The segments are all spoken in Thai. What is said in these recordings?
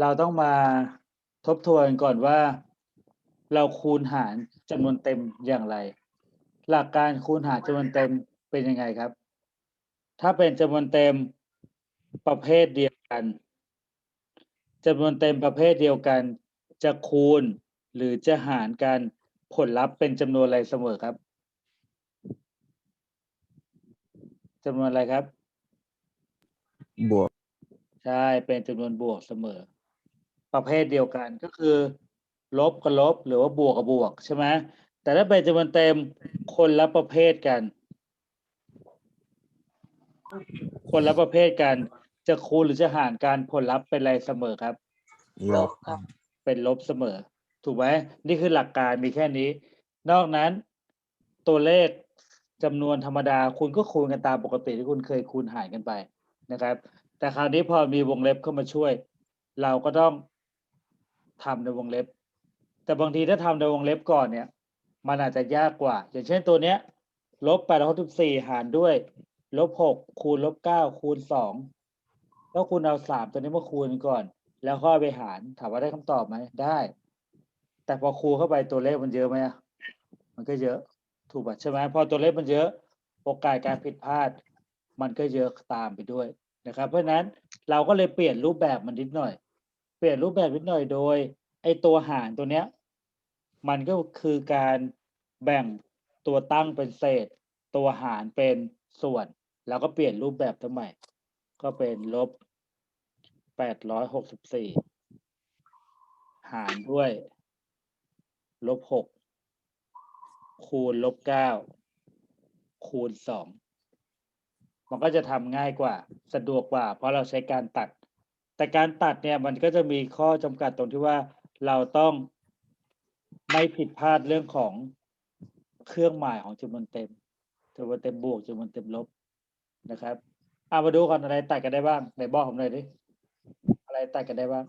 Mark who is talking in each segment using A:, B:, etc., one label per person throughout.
A: เราต้องมาทบทวนก่อนว่า เราคูณหารจำนวนเต็มอย่างไร หลักการคูณหารจำนวนเต็มเป็นยังไงครับ ถ้าเป็นจำนวนเต็มประเภทเดียวกันจำนวนเต็มประเภทเดียวกัน จะคูณหรือจะหารกันผลลัพธ์เป็นจำนวนอะไรเสมอครับจำนวนอะไรครับ
B: บวก
A: ใช่ เป็นจำนวนบวกเสมอ ประเภทเดียวกันก็คือ ลบกับลบหรือว่าบวกกับบวกใช่ไหมแต่ถ้าเป็นจำนวนเต็มคนละประเภทกัน คนละประเภทกัน จะคูณหรือจะหารกันผลลัพธ์เป็นอะไรเสมอครับ
B: ลบ
A: เป็นลบเสมอ ถูกไหมนี่คือหลักการมีแค่นี้ นอกนั้นตัวเลขจำนวนธรรมดาคุณก็คูณกันตามปกติที่คุณเคยคูณหารกันไปนะครับ แต่คราวนี้พอมีวงเล็บเข้ามาช่วย เราก็ต้อง ทำในวงเล็บ แต่บางทีถ้าทำในวงเล็บก่อนเนี่ย มันอาจจะยากกว่า อย่างเช่นตัวเนี้ยลบแปดร้อยสิบสี่หารด้วยลบหกคูณลบเก้าคูณสองแล้วคุณเอาสามตัวนี้มาคูณก่อน แล้วค่อยไปหารถามว่าได้คำตอบไหมได้ แต่พอคูณเข้าไปตัวเลขมันเยอะไหมอะมันก็เยอะถูกป่ะใช่ไหมพอตัวเลขมันเยอะโอกาสการผิดพลาด มันก็เยอะตามไปด้วยนะครับ เพราะฉะนั้นเราก็เลยเปลี่ยนรูปแบบมันนิดหน่อย เปลี่ยนรูปแบบนิดหน่อยโดย ไอตัวหารตัวเนี้ย มันก็คือการแบ่งตัวตั้งเป็นเศษ ตัวหารเป็นส่วน แล้วก็เปลี่ยนรูปแบบตัวใหม่ ก็เป็นลบแปดร้อยหกสิบสี่หารด้วยลบหกคูณลบเก้าคูณสองมันก็จะทำง่ายกว่าสะดวกกว่า เพราะเราใช้การตัด แต่การตัดเนี่ยมันก็จะมีข้อจำกัดตรงที่ว่าเราต้องไม่ผิดพลาดเรื่องของเครื่องหมายของจำนวนเต็มจำนวนเต็มบวกจำนวนเต็มลบนะครับเอามาดูก่อนอะไรตัดกันได้บ้างไหนบอกผมหน่อยดิอะไรตัดกันได้บ้าง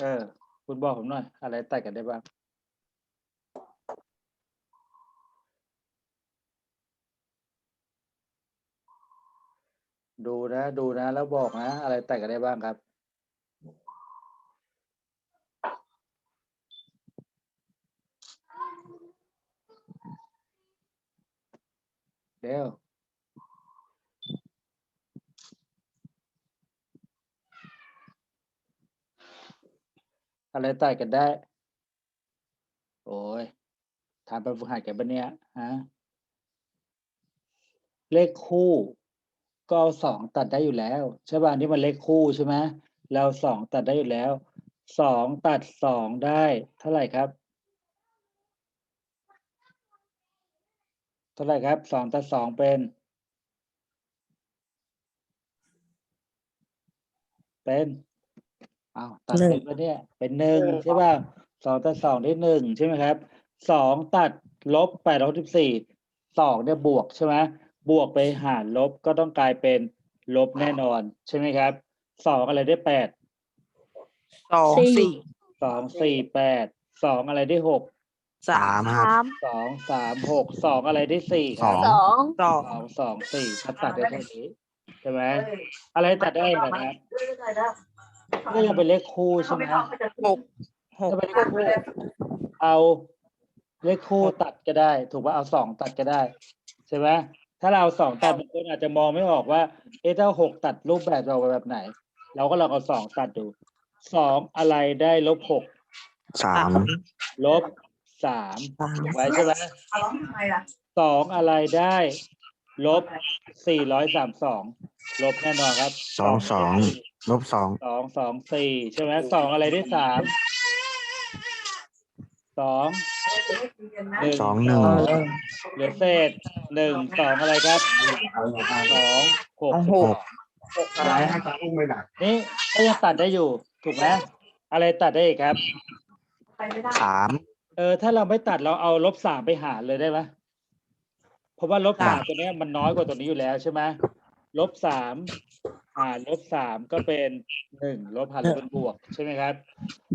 A: เออ คุณบอกผมหน่อย อะไรตัดกันได้บ้าง ดูนะ ดูนะ แล้วบอกนะ อะไรแตัดกันได้บ้างครับเดี๋ยวอะไรแตัดกันได้ โอ้ยถามไปฝึกหัดกันปะเนี่ยฮะเลขคู่ ก็เอาสองตัดได้อยู่แล้วใช่ป่ะนี่มันเลขคู่ใช่ไหมเราสองตัดได้อยู่แล้วสองตัดสองได้เท่าไหร่ครับ เท่าไหร่ครับสองตัดสองเป็น เป็นอ้าวตัดเป็นปะเนี่ยเป็นหนึ่งใช่ป่ะสองตัดสองได้หนึ่งใช่ไหมครับสองตัดลบแปดร้อยสิบสี่สองเนี่ยบวกใช่ไหม บวกไปหารลบก็ต้องกลายเป็นลบแน่นอน ใช่ไหมครับสองอะไรได้แปด
C: สอง
D: สี่
C: สี่
A: สองสี่แปดสองอะไรได้หก
C: สา
B: สามมครับ
D: สาม
A: สองสามหกสองอะไรได้สี่ค
B: ส
A: รั
B: อบง
D: สอง
C: สอง
A: สองสองสี่ถ้าตัดได้เท่านี้ใช่ไหมอะไรตัดได้นะครับก็ยังเป็นเลขคู่ใช่ไหม
C: หกหก
A: ถ้าเป็นเลขคู่เอาเลขคู่ตัดก็ได้ ถูกป่ะเอาสองตัดก็ได้ ใช่ไหม ถ้าเราเอาสองตัดบางคนอาจจะมองไม่ออกว่า เอ๊ะถ้าหกตัดรูปแบบเราแบบไหน เราก็ลองเอาสองตัดดูสองอะไรได้ลบหก
B: สาม
A: ลบสาม
C: สาม
A: ไว้ใช่ไหมสองอะไรได้ลบสี่ร้อยสามสองลบแน่นอนครับ
B: สองสองลบสอง
A: สองสองสี่ใช่ไหมสองอะไรได้สาม สองหนึ่ง
B: สองหนึ่ง
A: เหลือเศษหนึ่งสองอะไรครับสองหก
C: สองหก
A: นี่ก็ยังตัดได้อยู่ถูกไหมอะไรตัดได้อีกครับ
B: สาม
A: เออถ้าเราไม่ตัดเราเอาลบสามไปหารเลยได้ไหมเพราะว่าลบสามตัวเนี้ยมันน้อยกว่าตัวนี้อยู่แล้วใช่ไหมลบสามหารลบสามก็เป็นหนึ่งลบหารลบเป็นบวกใช่ไหมครับ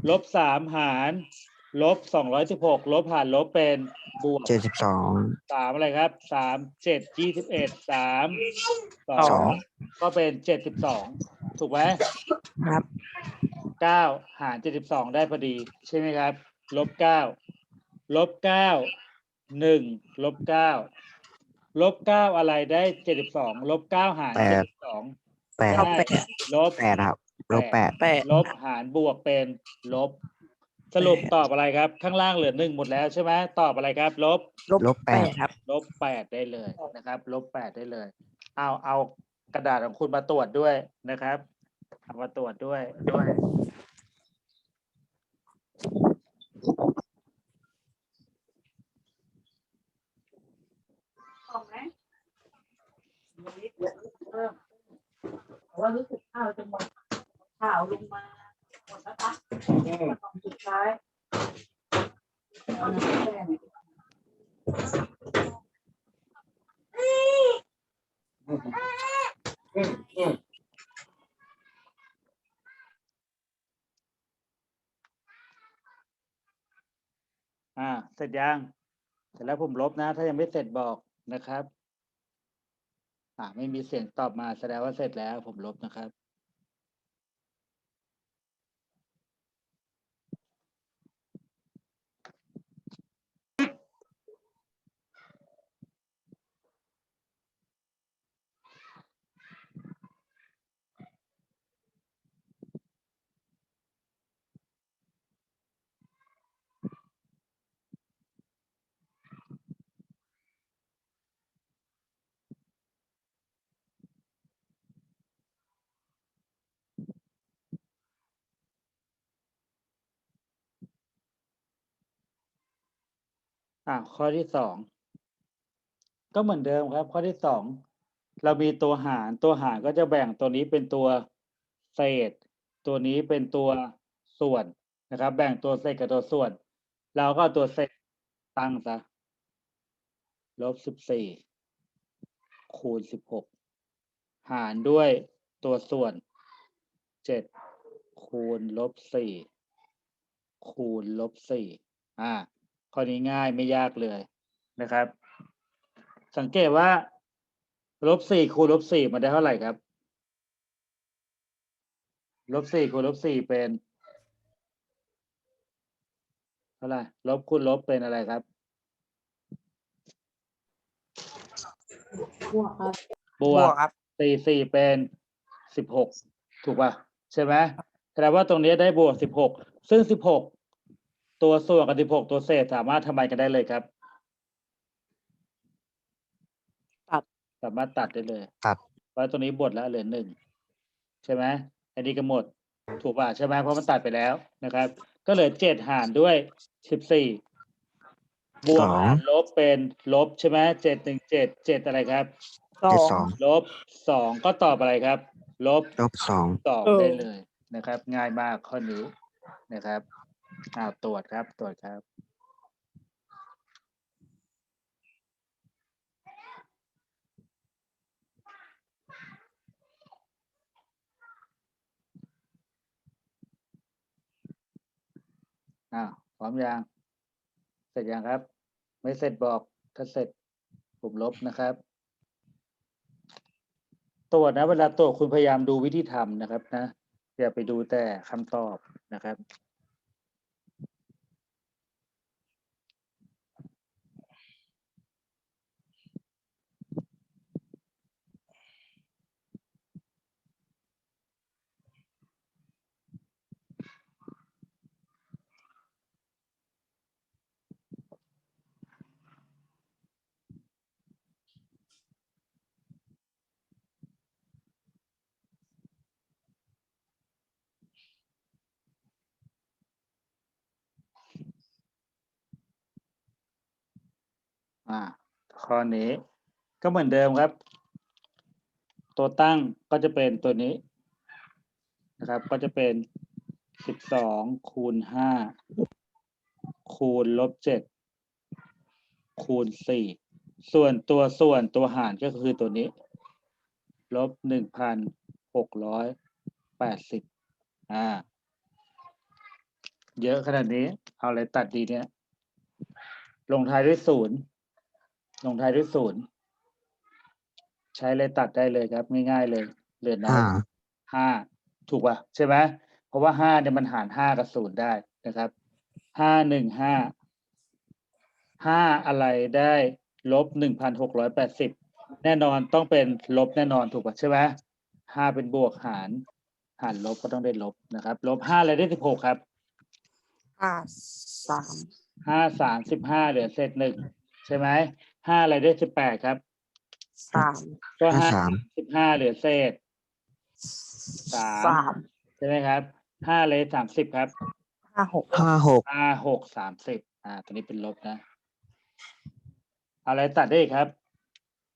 A: ลบสามหาร ลบสองร้อยสิบหกลบหารลบเป็นบวก
B: เจ็ดสิบสอง
A: สามอะไรครับสามเจ็ดยี่สิบเอ็ดสามส
B: ส
A: อ
B: องง
A: ก็เป็นเจ็ดสิบสองถูกไหม
C: ครับ
A: เก้าหารเจ็ดสิบสองได้พอดี ใช่ไหมครับลบเก้าลบเก้าหนึ่งลบเก้าลบเก้าอะไรได้เจ็ดสิบสองลบเก้าหารเจ็ดสิบสอง
B: แปด
C: เอาแปด
A: ลบ
B: แปดครับลบแปด
C: แปด
A: ลบหารบวกเป็นลบ สรุป
C: แปด
A: ตอบอะไรครับ ข้างล่างเหลือหนึ่งหมดแล้วใช่ไหมตอบอะไรครับ ลบ
B: ลบแปด
C: ครับ
A: ลบแปดได้เลยนะครับ ลบแปดได้เลย เอาเอากระดาษของคุณมาตรวจด้วยนะครับเอามาตรวจด้วยด้วย
D: ออกไหมเริ่มแต่ว่ารู้สึกข้าวจะหมดข่าวลงมาห มดแล้วปะตอนสุดท้ายเอาน้ำแดง
A: อ่า เสร็จยัง เสร็จแล้วผมลบนะ ถ้ายังไม่เสร็จบอกนะครับ อ่า ไม่มีเสียงตอบมาแสดงว่าเสร็จแล้วผมลบนะครับ อ่าข้อที่สองก็เหมือนเดิมครับ ข้อที่สองเรามีตัวหารตัวหารก็จะแบ่งตัวนี้เป็นตัวเศษ ตัวนี้เป็นตัวส่วนนะครับ แบ่งตัวเศษกับตัวส่วน เราก็ตัวเศษตั้งซะลบสิบสี่คูณสิบหกหารด้วยตัวส่วนเจ็ดคูณลบสี่คูณลบสี่อ่า ข้อนี้ง่ายไม่ยากเลยนะครับ สังเกตว่าลบสี่คูณลบสี่มันได้เท่าไหร่ครับลบสี่คูณลบสี่เป็นเท่าไหร่ลบคูณลบเป็นอะไรครับ
D: บวกครับ
A: บบว
C: ว
A: ก
C: กครับ
A: สี่สี่เป็นสิบหกถูกป่ะใช่ไหมแสดงว่าตรงนี้ได้บวกสิบหกซึ่งสิบหก ตัวส่วนกับสิบหกตัวเศษสามารถทำไมกันได้เลยครับ
C: ตัด
A: สามารถตัดได้เลย
B: ตัด
A: เพราะตรงนี้บทแล้วเหลือหนึ่งใช่ไหมอันนี้ก็หมด ถูกป่ะใช่ไหมเพราะมันตัดไปแล้วนะครับ ก็เหลือเจ็ดหารด้วยสิบสี่บวก
B: สอง
A: หารลบเป็นลบใช่ไหมเจ็ดหนึ่งเจ็ดเจ็ดอะไรครับ
C: สอ
B: เจ็ด
C: ง
B: สอง
A: ลบสองก็ตอบอะไรครับ ลบ
B: ลบสอง
A: สอง
C: เออ
A: ได้เลยนะครับ ง่ายมากข้อนี้นะครับ อ่าตรวจครับ ตรวจครับ อ่าพร้อมยัง เสร็จยังครับ ไม่เสร็จบอก ถ้าเสร็จผมลบนะครับ ตรวจนะเวลาตรวจคุณพยายามดูวิธีทำนะครับนะ อย่าไปดูแต่คำตอบนะครับ อ่าข้อนี้ก็เหมือนเดิมครับ ตัวตั้งก็จะเป็นตัวนี้นะครับ ก็จะเป็นสิบสองคูณห้าคูณลบเจ็ดคูณสี่ส่วนตัวส่วนตัวหารก็คือตัวนี้ ลบหนึ่งพันหกร้อยแปดสิบอ่า เยอะขนาดนี้ เอาอะไรตัดดีเนี่ย ลงท้ายด้วยศูนย์ ลงท้ายด้วยศูนย์ใช้เลยตัดได้เลยครับ ง่ายๆเลยเหลือน้อย
B: ห้า
A: ห้าถูกป่ะใช่ไหมเพราะว่าห้าเนี่ยมันหารห้ากับศูนย์ได้นะครับห้าหนึ่งห้าห้าอะไรได้ลบหนึ่งพันหกร้อยแปดสิบแน่นอนต้องเป็นลบแน่นอนถูกป่ะใช่ไหมห้าเป็นบวกหาร หารลบก็ต้องได้ลบนะครับ ลบห้าอะไรได้สิบหกครับ
C: ห้าสาม
A: ห้าสามสิบห้าเหลือเศษหนึ่งใช่ไหม ห้าอะไรได้สิบแปดครับ
C: สาม
A: ก็
B: ห้า
A: ห้า
B: สาม
A: สิบห้าเหลือเศษสาม
C: สาม
A: ใช่ไหมครับห้าอะไรสามสิบครับ
C: ห้าหก
B: ห้าหก
A: ห้าหกสามสิบอ่า ตัวนี้เป็นลบนะอะไรตัดได้อีกครับ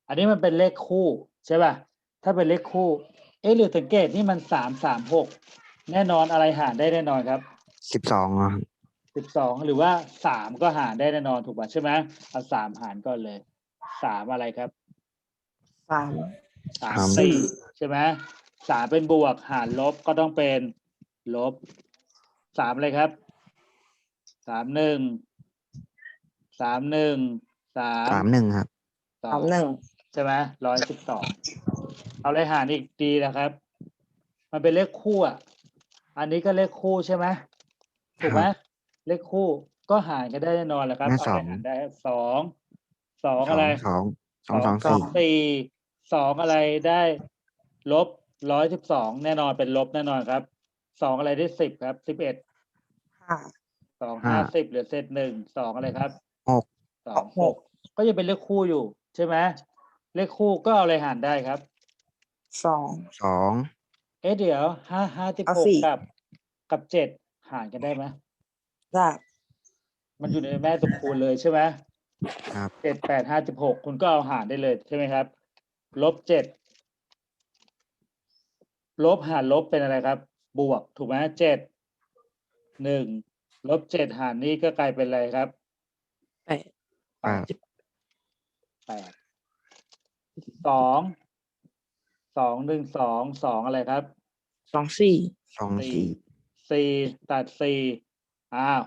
A: อันนี้มันเป็นเลขคู่ใช่ป่ะถ้าเป็นเลขคู่ เอ๊ะหรือสังเกตนี่มันสามสามหกแน่นอนอะไรหารได้แน่นอนครับ
B: สิบสองอะ
A: สิบสองหรือว่าสามก็หารได้แน่นอนถูกป่ะใช่ไหมเอาสามหารก่อนเลยสามอะไรครับ
C: สาม
A: สามสี่ใช่ไหมสามเป็นบวกหารลบก็ต้องเป็นลบสามเลยครับสามหนึ่งสามหนึ่งสาม
B: สามหนึ่งครับ
A: สอ
C: สางมหนึ่ง
A: ใช่ไหมร้อยสิบสองเอาเลยหารอีกดีนะครับ มันเป็นเลขคู่อะอันนี้ก็เลขคู่ใช่ไหมถูกไหม เลขคู่ก็หารกันได้แน่นอนแหละครับ
B: แม่
A: เา
B: ส
A: เล
B: อง
A: ยหารได้สองสอง
B: สอ
A: อะไร
B: งสองสองสองสี่
A: สี่สองอะไรได้ลบร้อยสิบสองแน่นอนเป็นลบแน่นอนครับสองอะไรได้สิบครับสิบเอ็ด
C: ห้า
A: สองห้าสิบเหลือเศษหนึ่งสองอะไรครับ
B: หก
A: สองหกก็ยังเป็นเลขคู่อยู่ ใช่ไหมเลขคู่ก็เอาอะไรหารได้ครับ
C: สอง
B: สอง
A: เอ๊ะเดี๋ยวห้าห้าสิบ
C: เอา
A: หก
C: สี่
A: กับ กับเจ็ดหารกันได้ไหม
C: ได้
A: มันอยู่ในแม่สุคูณเลยใช่ไหม
B: ครับ
A: เจ็ดแปดห้าสิบหกคุณก็เอาหารได้เลยใช่ไหมครับ ลบเจ็ดลบหารลบเป็นอะไรครับ บวกถูกไหมเจ็ดหนึ่งลบเจ็ดหารนี้ก็กลายเป็นอะไรครับ
C: แปด
B: แปด
A: แปดสองสองหนึ่งสองสองอะไรครับ
C: สองสี่
B: สองสี่
A: สี่ตัดสี่ อ้าว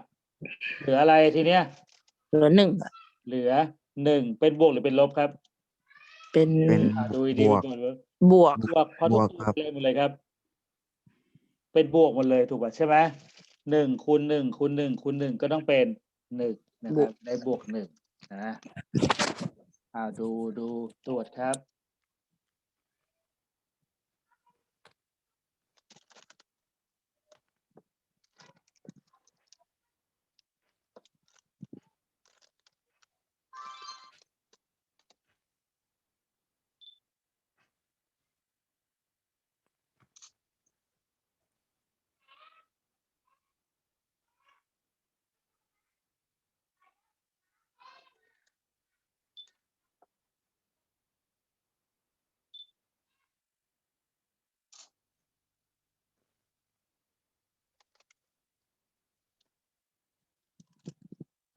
A: เหลืออะไรทีเนี้ย
C: เหลือหนึ่งอะ
A: เหลือหนึ่งเป็นบวกหรือเป็นลบครับ
C: เป็น
B: เป็น
A: อ่าดูดี
B: บ
A: ๆ
B: วก
A: ก่อนว่า
C: บวก
A: บวกเพราะทุก
B: บวก
A: ตัว
B: ครับ
A: เลยหมดเลยครับ เป็นบวกหมดเลยถูกป่ะใช่ไหมหนึ่งคูณหนึ่งคูณหนึ่งคูณหนึ่งก็ต้องเป็นหนึ่งนะครับ ได้บวกหนึ่งนะอ่าดูดูตรวจครับ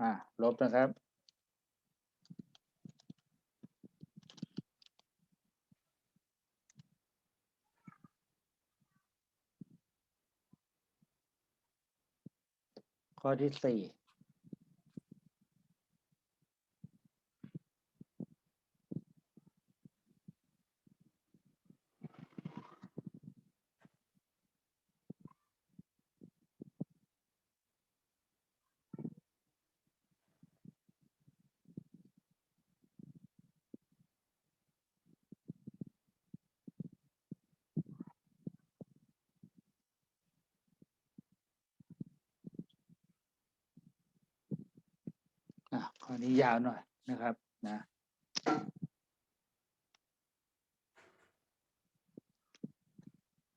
A: อ่า ลบนะครับ ข้อที่สี่อะข้อ นี้ยาวหน่อยนะครับนะ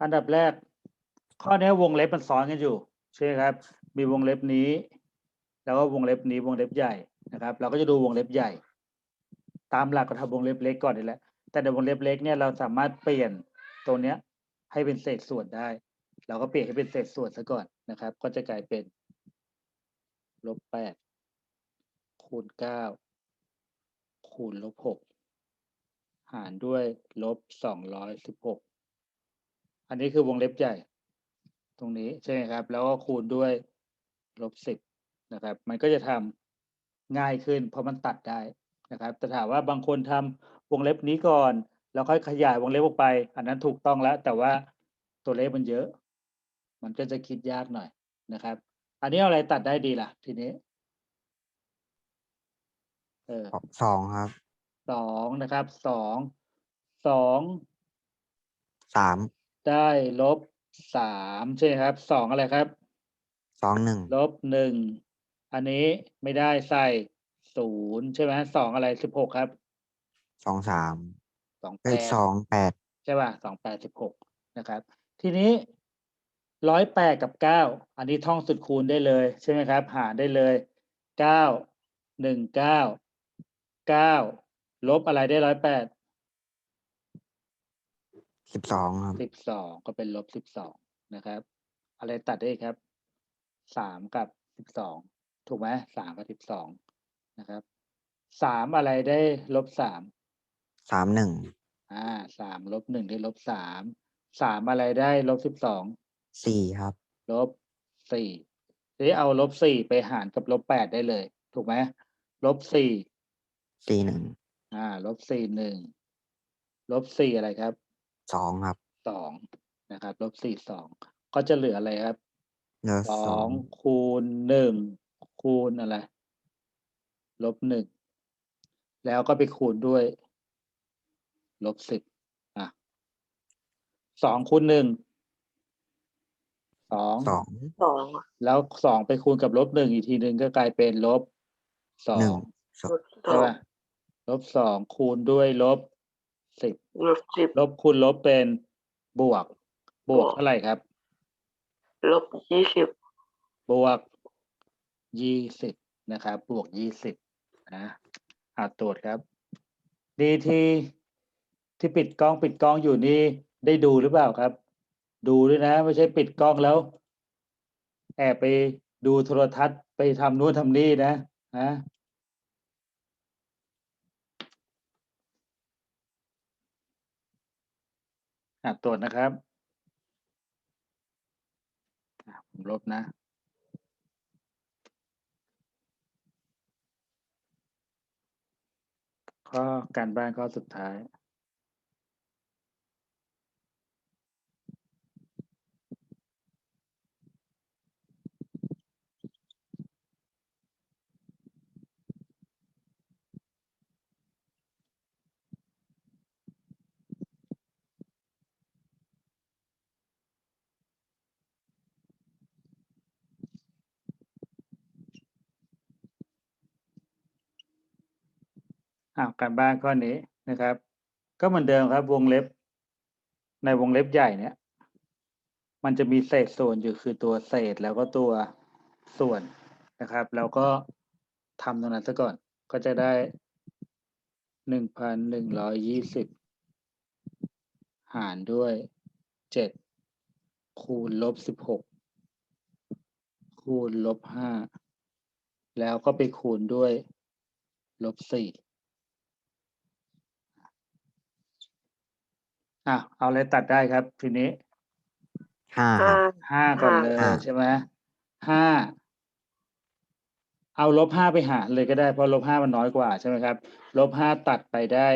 A: อันดับแรก ข้อนี้วงเล็บมันซ้อนกันอยู่ใช่ไหมครับ มีวงเล็บนี้ แล้วก็วงเล็บนี้วงเล็บใหญ่นะครับ เราก็จะดูวงเล็บใหญ่ ตามหลักก็ทำวงเล็บเล็กก่อนนี่แหละแต่ในวงเล็บเล็กเนี่ยเราสามารถเปลี่ยนตรงเนี้ย ให้เป็นเศษส่วนได้ เราก็เปลี่ยนให้เป็นเศษส่วนซะก่อนนะครับ ก็จะกลายเป็นลบแปด คูณเก้าคูณลบหกหารด้วยลบสองร้อยสิบหกอันนี้คือวงเล็บใหญ่ ตรงนี้ใช่ไหมครับ แล้วก็คูณด้วยลบสิบนะครับ มันก็จะทำง่ายขึ้น เพราะมันตัดได้นะครับ แต่ถามว่าบางคนทำวงเล็บนี้ก่อน แล้วค่อยขยายวงเล็บออกไป อันนั้นถูกต้องแล้ว แต่ว่าตัวเลขมันเยอะ มันก็จะคิดยากหน่อยนะครับ อันนี้อะไรตัดได้ดีล่ะ ทีนี้ เออ
B: สองครับ
A: สองนะครับสองสอง
B: สาม
A: ได้ลบสามใช่ไหมครับสองอะไรครับ
B: สองหนึ่ง
A: ลบหนึ่งอันนี้ไม่ได้ใส่ศูนย์ใช่ไหมสองอะไรสิบหกครับ
B: สองสาม
A: สองแป
B: เอ้ย
A: ด
B: สองแปด
A: ใช่ป่ะสองแปดสิบหกนะครับ ทีนี้ร้อยแปดกับเก้าอันนี้ท่องสุดคูณได้เลย ใช่ไหมครับ หารได้เลยเก้าหนึ่งเก้า เก้าลบอะไรได้ร้อยแปด
B: สิบสองครับ
A: สิบสองก็เป็นลบสิบสองนะครับ อะไรตัดได้ครับสามกับสิบสองถูกไหมสามกับสิบสองนะครับสามอะไรได้ลบสาม
B: สามหนึ่ง
A: อ่าสามลบหนึ่งได้ลบสามสามอะไรได้ลบสิบสอง
B: สี่ครับ
A: ลบสี่ทีนี้เอาลบสี่ไปหารกับลบแปดได้เลย ถูกไหมลบสี่
B: สี่หนึ่ง
A: อ่าลบสี่หนึ่งลบสี่อะไรครับ
B: สองครับ
A: สองนะครับลบสี่สองก็จะเหลืออะไรครับ
B: เหลือ
A: ส
B: ส
A: อ
B: องง
A: คูณหนึ่งคูณอะไรลบหนึ่งแล้วก็ไปคูณด้วยลบสิบอะสองคูณหนึ่งสอง
B: สอง
C: สอง
A: แล้วสองไปคูณกับลบหนึ่งอีกทีหนึ่งก็กลายเป็นลบสอ
B: หนึ่
A: ง
B: งสอง
A: ใช่ป่ะ ลบสองคูณด้วยลบสิบ
C: ลบสิบ
A: ลบคูณลบเป็นบวกบวก
C: บวก
A: เท่าไหร่ครับ
C: ลบยี่สิบบ
A: วกยี่สิบนะครับ บวกยี่สิบนะอาตรวจครับ ดีที่ที่ปิดกล้องปิดกล้องอยู่นี่ได้ดูหรือเปล่าครับ ดูด้วยนะ ไม่ใช่ปิดกล้องแล้ว แอบไปดูโทรทัศน์ไปทำนู่นทำนี่นะนะ อะตรวจนะครับอะผมลบนะ ข้อการบ้านข้อสุดท้าย อ่าการบ้านข้อนี้นะครับ ก็เหมือนเดิมครับ วงเล็บ ในวงเล็บใหญ่เนี่ย มันจะมีเศษส่วนอยู่คือตัวเศษแล้วก็ตัวส่วนนะครับ แล้วก็ทำตรงนั้นซะก่อน ก็จะได้หนึ่งพันหนึ่งร้อยยี่สิบหารด้วยเจ็ดคูณลบสิบหกคูณลบห้าแล้วก็ไปคูณด้วยลบสี่ อะเอาอะไรตัดได้ครับ ทีนี้
B: ห้าครับ
A: ห้าก่อนเลย
B: ห้า
A: ใช่ไหมห้าเอาลบห้าไปหารเลยก็ได้เพราะลบห้ามันน้อยกว่าใช่ไหมครับลบห้าตัดไปได้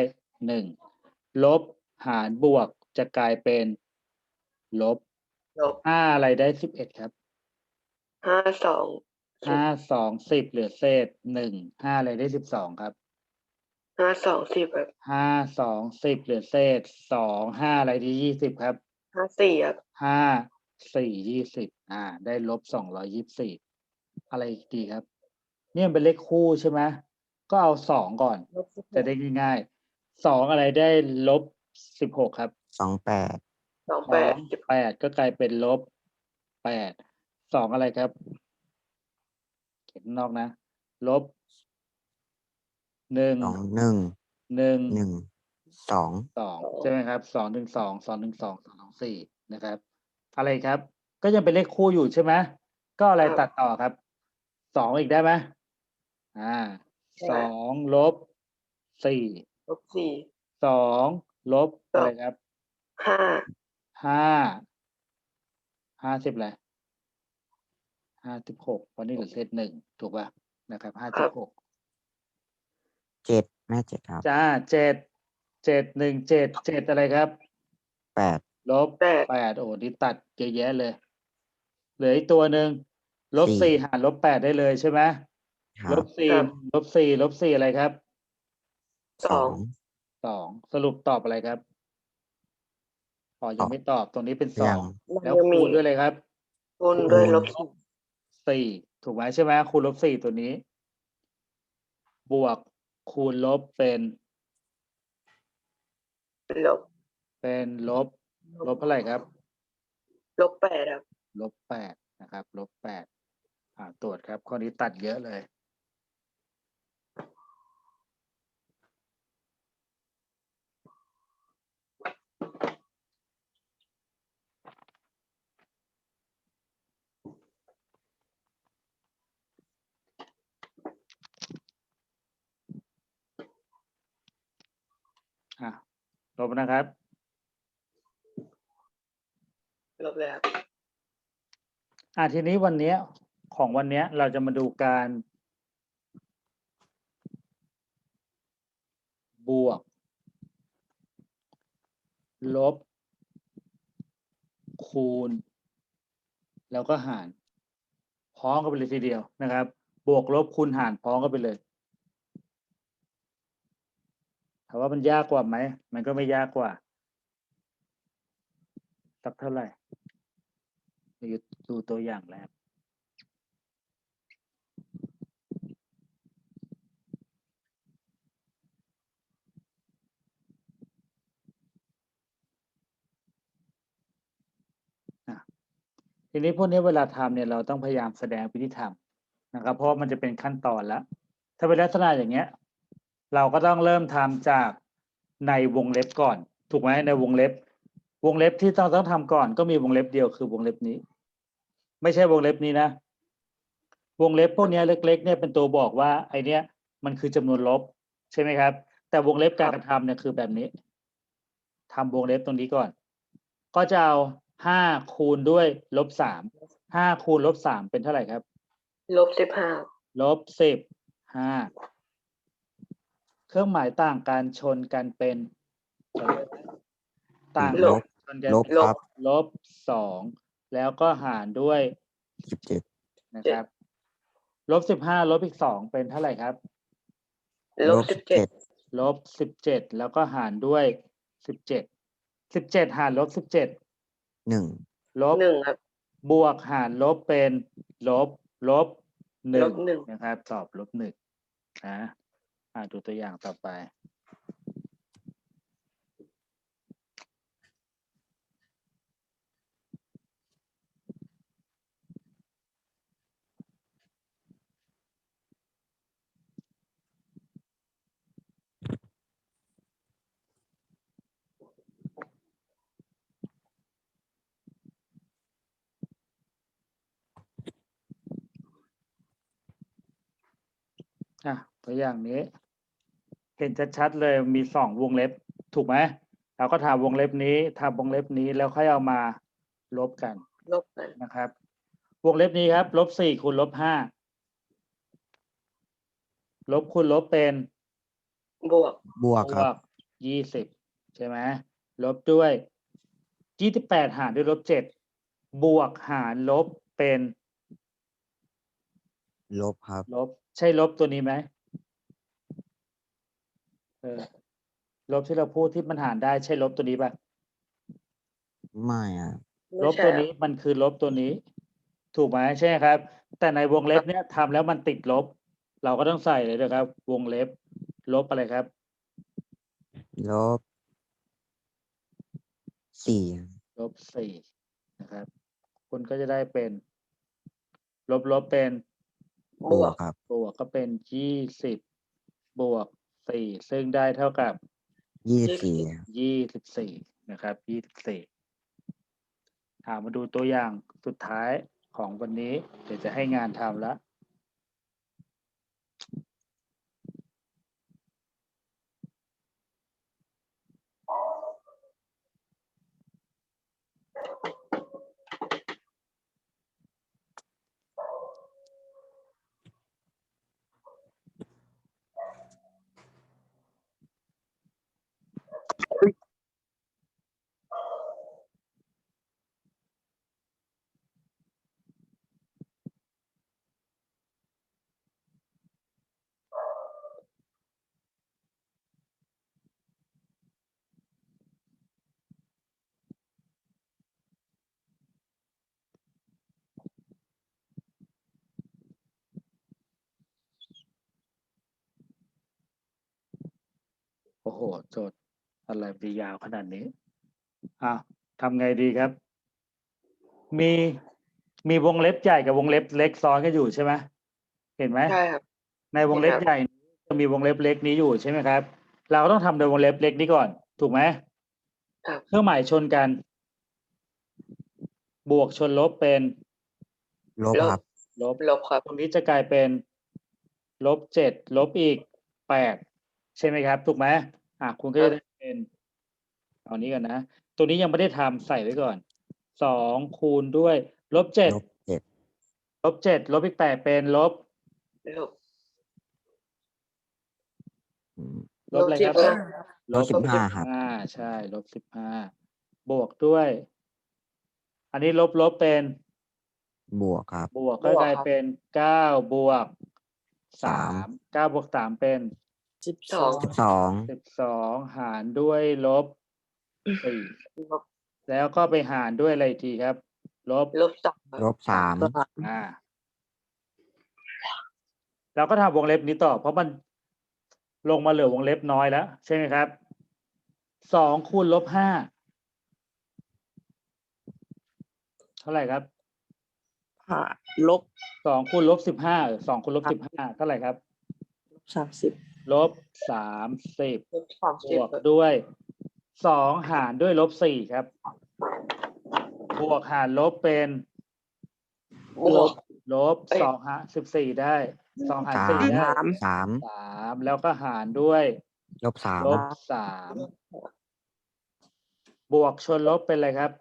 A: หนึ่งลบหารบวกจะกลายเป็น ลบ
C: ลบ
A: ห้าอะไรได้สิบเอ็ดครับ
C: ห้าสอง
A: ห้าสองสิบเหลือเศษหนึ่งห้าอะไรได้สิบสองครับ
C: ห้าสองสิบครับ
A: ห้าสองสิบเหลือเศษสองห้าอะไรได้ยี่สิบครับ
C: ห้าสี่ครับ
A: ห้าสี่ยี่สิบอ่า ได้ลบสองร้อยยี่สิบสี่อะไรอีกดีครับ เนี่ยมันเป็นเลขคู่ใช่ไหมก็เอาสองก่อน
C: ลบสิบห
A: จะ
C: ก
A: ได้ง่ายๆสองอะไรได้ลบสิบหกครับ
B: สองแปด
C: สอง
A: ส
C: แป
A: อ
C: ด
A: งแปดก็กลายเป็นลบแปดสองอะไรครับ เขียนข้างนอกนะลบ หนึ่ง
B: สองหนึ่ง
A: หนึ่ง
B: หนึ่งสอง
A: สองใช่ไหมครับสองหนึ่งสองสองหนึ่งสองสองสองสี่นะครับ อะไรครับ ก็ยังเป็นเลขคู่อยู่ใช่ไหมก็อะไรตัดต่อครับสองอีกได้ไหมอ่าสองลบสี่
C: ลบสี่
A: สองลบอะไรครับ
C: ห้า
A: ห้าห้าสิบอะไรห้าสิบหกวันนี้เหลือเศษหนึ่งถูกป่ะนะครับห้า
C: ครั
A: สิบบหก
B: เจ็ดแม่เจ็ดครับ
A: จ้าเจ็ดเจ็ดหนึ่งเจ็ดเจ็ดอะไรครับ
B: แปด
A: ลบ
C: แปด
A: แปดโอ้นี่ตัดเยอะแยะเลย เหลืออีกตัวหนึ่งลบสี่หารลบแปดได้เลยใช่ไหม
B: ครั
A: ล
B: บบ
A: สี่ลบสี่ลบสี่อะไรครับ
C: สอง
A: สองสรุปตอบอะไรครับอ๋อยังไม่ตอบตรงนี้เป็นสอ
B: ยังง
C: มัน
A: แล้ว
C: ยังมี
A: คูณด้วยเลยครับ
C: คูณด้วย
B: คูณ
C: ลบสี่
A: สี่ถูกไหมใช่ไหมคูณลบสี่ตัวนี้ บวก คูณลบเป็น
C: ลบ
A: เป็นลบ ลบเท่าไหร่ครับ
C: ลบแปดครับ
A: ลบแปดนะครับ ลบแปดอ่าตรวจครับข้อนี้ตัดเยอะเลย อะลบนะครับ
C: ลบเลยครับ
A: อะทีนี้วันเนี้ยของวันเนี้ยเราจะมาดูการ บวก ลบ คูณ แล้วก็หาร พร้อมกันไปเลยทีเดียวนะครับ บวกลบคูณหารพร้อมกันไปเลย ถามว่ามันยากกว่าไหม มันก็ไม่ยากกว่า สักเท่าไหร่ดูดูตัวอย่างแรกอะทีนี้พวกนี้เวลาทำเนี่ยเราต้องพยายามแสดงวิธีทำนะครับ เพราะมันจะเป็นขั้นตอนแล้ว ถ้าเป็นลักษณะอย่างเงี้ย เราก็ต้องเริ่มทำจากในวงเล็บก่อน ถูกไหมในวงเล็บ วงเล็บที่ต้องต้องทำก่อน ก็มีวงเล็บเดียวคือวงเล็บนี้ ไม่ใช่วงเล็บนี้นะ วงเล็บพวกเนี้ยเล็ก ๆ เนี่ยเป็นตัวบอกว่า ไอเนี้ยมันคือจำนวนลบ ใช่ไหมครับ แต่วงเล็บการกระทำเนี่ยคือแบบนี้ทำวงเล็บตรงนี้ก่อน ก็จะเอาห้าคูณด้วยลบสามห้าคูณลบสามเป็นเท่าไหร่ครับ
C: ลบสิบห้า
A: ลบสิบห้า เครื่องหมายต่างกันชนกันเป็น ต่าง
B: ลบ
A: ชนกัน
B: ลบ ครับ
A: ลบสองแล้วก็หารด้วย
B: สิบเจ็ด
A: นะครับลบสิบห้าลบอีกสองเป็นเท่าไหร่ครับ
C: ลบสิบเจ็ด
A: ลบสิบเจ็ดแล้วก็หารด้วยสิบเจ็ดสิบเจ็ดหารลบสิบเจ็ด
B: หนึ่ง
A: ลบ
C: หนึ่งครับ
A: บวกหารลบเป็น ลบ ลบหนึ่
C: ล
A: ง
C: บหนึ่ง
A: นะครับ ตอบลบหนึ่งนะ อ่าดูตัวอย่างต่อไป อะตัวอย่างนี้ เห็นชัดๆเลยมีสองวงเล็บ ถูกไหมเราก็ทำวงเล็บนี้ทำวงเล็บนี้แล้วค่อยเอามาลบกัน
C: ลบกัน
A: นะครับ วงเล็บนี้ครับลบสี่คูณลบห้าลบคูณลบเป็น
C: บวก
B: บวกครับ
A: ยี่สิบใช่ไหมลบด้วยยี่สิบแปดหารด้วยลบเจ็ดบวกหารลบเป็น
B: ลบครับ
A: ลบใช่ลบตัวนี้ไหม เออลบที่เราพูดที่มันหารได้ใช่ลบตัวนี้ป่ะ
B: ไม่อะ
A: ล
C: ไม่
A: บ
C: ใช่
A: ตัว
C: ครั
A: นี้
C: บ
A: มันคือลบตัวนี้ ถูกไหมใช่ไหมครับ แต่ในวงเล็บเนี้ยทำแล้วมันติดลบ เราก็ต้องใส่เลยนะครับ วงเล็บ ลบอะไรครับ
B: ลบสี่
A: ลบสี่นะครับ คุณก็จะได้เป็น ลบลบเป็น
C: บบว
B: ว
C: ก
B: กครับ
A: บวกก็เป็นยี่สิบบวก สี่ซึ่งได้เท่ากับ
B: ยี่สิบสี่
A: ยี่สิบสี่นะครับยี่สิบสี่ถามมาดูตัวอย่างสุดท้ายของวันนี้ เดี๋ยวจะให้งานทำแล้ว อ้โหโจทย์อะไรดียาวขนาดนี้อะทำไงดีครับ มีมีวงเล็บใหญ่กับวงเล็บเล็กซ้อนกันอยู่ใช่ไหมเห็นไหม
C: ใช่ครับ
A: ในวงเล็บ
C: ครับ
A: ใหญ่นี้จะมีวงเล็บเล็กนี้อยู่ใช่ไหมครับ เราก็ต้องทำโดยวงเล็บเล็กนี้ก่อน ถูกไหม
C: ครับ
A: เครื่องหมายชนกัน บวกชนลบเป็น
B: ลบ
C: ลบ
B: ครับ
A: ลบ
C: ลบครับ
A: ตรงนี้จะกลายเป็นลบเจ็ดลบอีกแปดใช่ไหมครับ ถูกไหม อะคุณก็จะได้เป็นเอานี้กันนะ ตัวนี้ยังไม่ได้ทำใส่ไว้ก่อน สองคูณด้วย ลบเจ็ด
B: ลบเจ็ด
A: ลบเจ็ดลบอีกแปดเป็นลบ
C: ลบ
B: อืม
A: ลบอะไรครับ
C: ลบ
B: ลบสิบห้าครับ
A: ห้าใช่ ลบสิบห้า บวกด้วย อันนี้ลบลบเป็น
B: บวกครับ
A: บวกก็กลายเป็นเก้าบวกสา
B: สาม ม
A: เก้าบวกสามเป็น
C: สิบสอง
B: สิบสอง
A: สิบสองหารด้วยลบสี่
C: ลบ
A: แล้วก็ไปหารด้วยอะไรอีกทีครับ ลบ
C: ลบสาม
B: ลบสาม
A: อ่าเราก็ทำวงเล็บนี้ต่อ เพราะมันลงมาเหลือวงเล็บน้อยแล้ว ใช่ไหมครับสองคูณลบห้าเท่าไหร่ครับ
E: ห้าลบ
A: สองคูณลบสิบห้าสองคูณลบสิบห้าเท่าไหร่ครับ
E: สามสิบ
A: ลบสามสิบ
C: ลบสาม
A: บ
C: สิบ
A: วกด้วยสองหารด้วยลบสี่ครับ บวกหารลบเป็น
C: บวก
A: ลบ
C: เอ้ย
A: สองหารสิบสี่ได้สองหาร
B: สาม
A: สี่ได้
E: สาม
B: สาม
A: สามแล้วก็หารด้วย
B: ลบสาม
A: ลบสามบวกชนลบเป็นอะไรครับ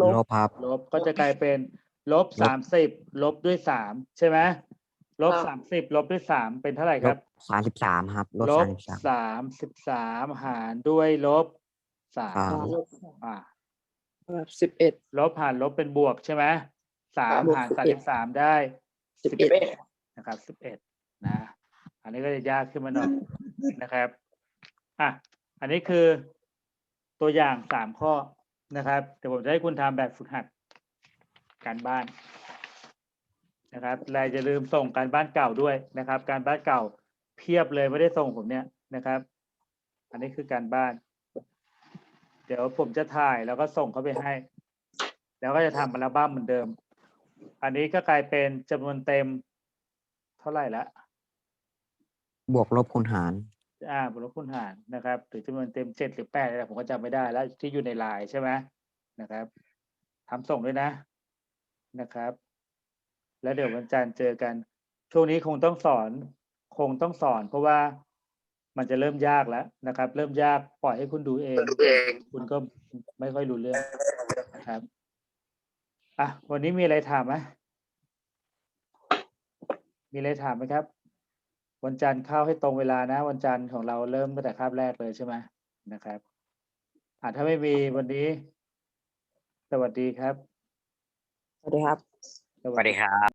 E: ล
B: ล
E: บบ
B: ครับ
A: ลบก็จะกลายเป็นลบ
B: ลบ
A: สามสิบลบด้วยสามใช่ไหม ลบ
C: ครับ
A: สามสิบลบด้วยสามเป็นเท่าไหร่
B: ล
A: ครับบ
B: สามสิบสามครับลบ
A: ล
B: สา
A: บ
B: มสิบสาม
A: สามสิบสามหารด้วยลบสาม
B: สาม
C: ลบ
A: อ่า
E: แบบสิบเอ็ด
A: ลบหารลบเป็นบวกใช่ไหมสาม
E: บวก
A: หาร
E: สิบ
A: สาม
E: เอ็
A: สิ
E: ด
A: บสามได้
E: สิบ
C: สิบ
E: เอ็ด
C: เอ็ด
A: นะครับสิบเอ็ดนะ อันนี้ก็จะยากขึ้นมาหน่อยนะครับ อะ อันนี้คือตัวอย่างสามข้อนะครับ เดี๋ยวผมจะให้คุณทำแบบฝึกหัดการบ้าน นะครับและอย่าลืมส่งการบ้านเก่าด้วยนะครับ การบ้านเก่าเพียบเลยไม่ได้ส่งผมเนี่ยนะครับ อันนี้คือการบ้าน เดี๋ยวผมจะถ่ายแล้วก็ส่งเข้าไปให้ แล้วก็จะทำอัลบั้มเหมือนเดิม อันนี้ก็กลายเป็นจำนวนเต็มเท่าไหร่ละ
B: บวกลบคูณหาร
A: อ่าบวกลบคูณหารนะครับหรือจำนวนเต็มเจ็ดหรือแปดอะไรผมก็จำไม่ได้แล้วที่อยู่ในไลน์ใช่ไหมนะครับทำส่งด้วยนะนะครับ แล้วเดี๋ยววันจันทร์เจอกัน ช่วงนี้คงต้องสอน คงต้องสอน เพราะว่ามันจะเริ่มยากแล้วนะครับ เริ่มยากปล่อยให้คุณดูเอง คุณก็ไม่ค่อยรู้เรื่องนะครับอะวันนี้มีอะไรถามไหมมีอะไรถามไหมครับ วันจันทร์เข้าให้ตรงเวลานะ วันจันทร์ของเราเริ่มตั้งแต่คาบแรกเลยใช่ไหมนะครับอะถ้าไม่มีวันนี้ สวัสดีครับ
E: สวัสดีครับ
A: สวัสดีครับ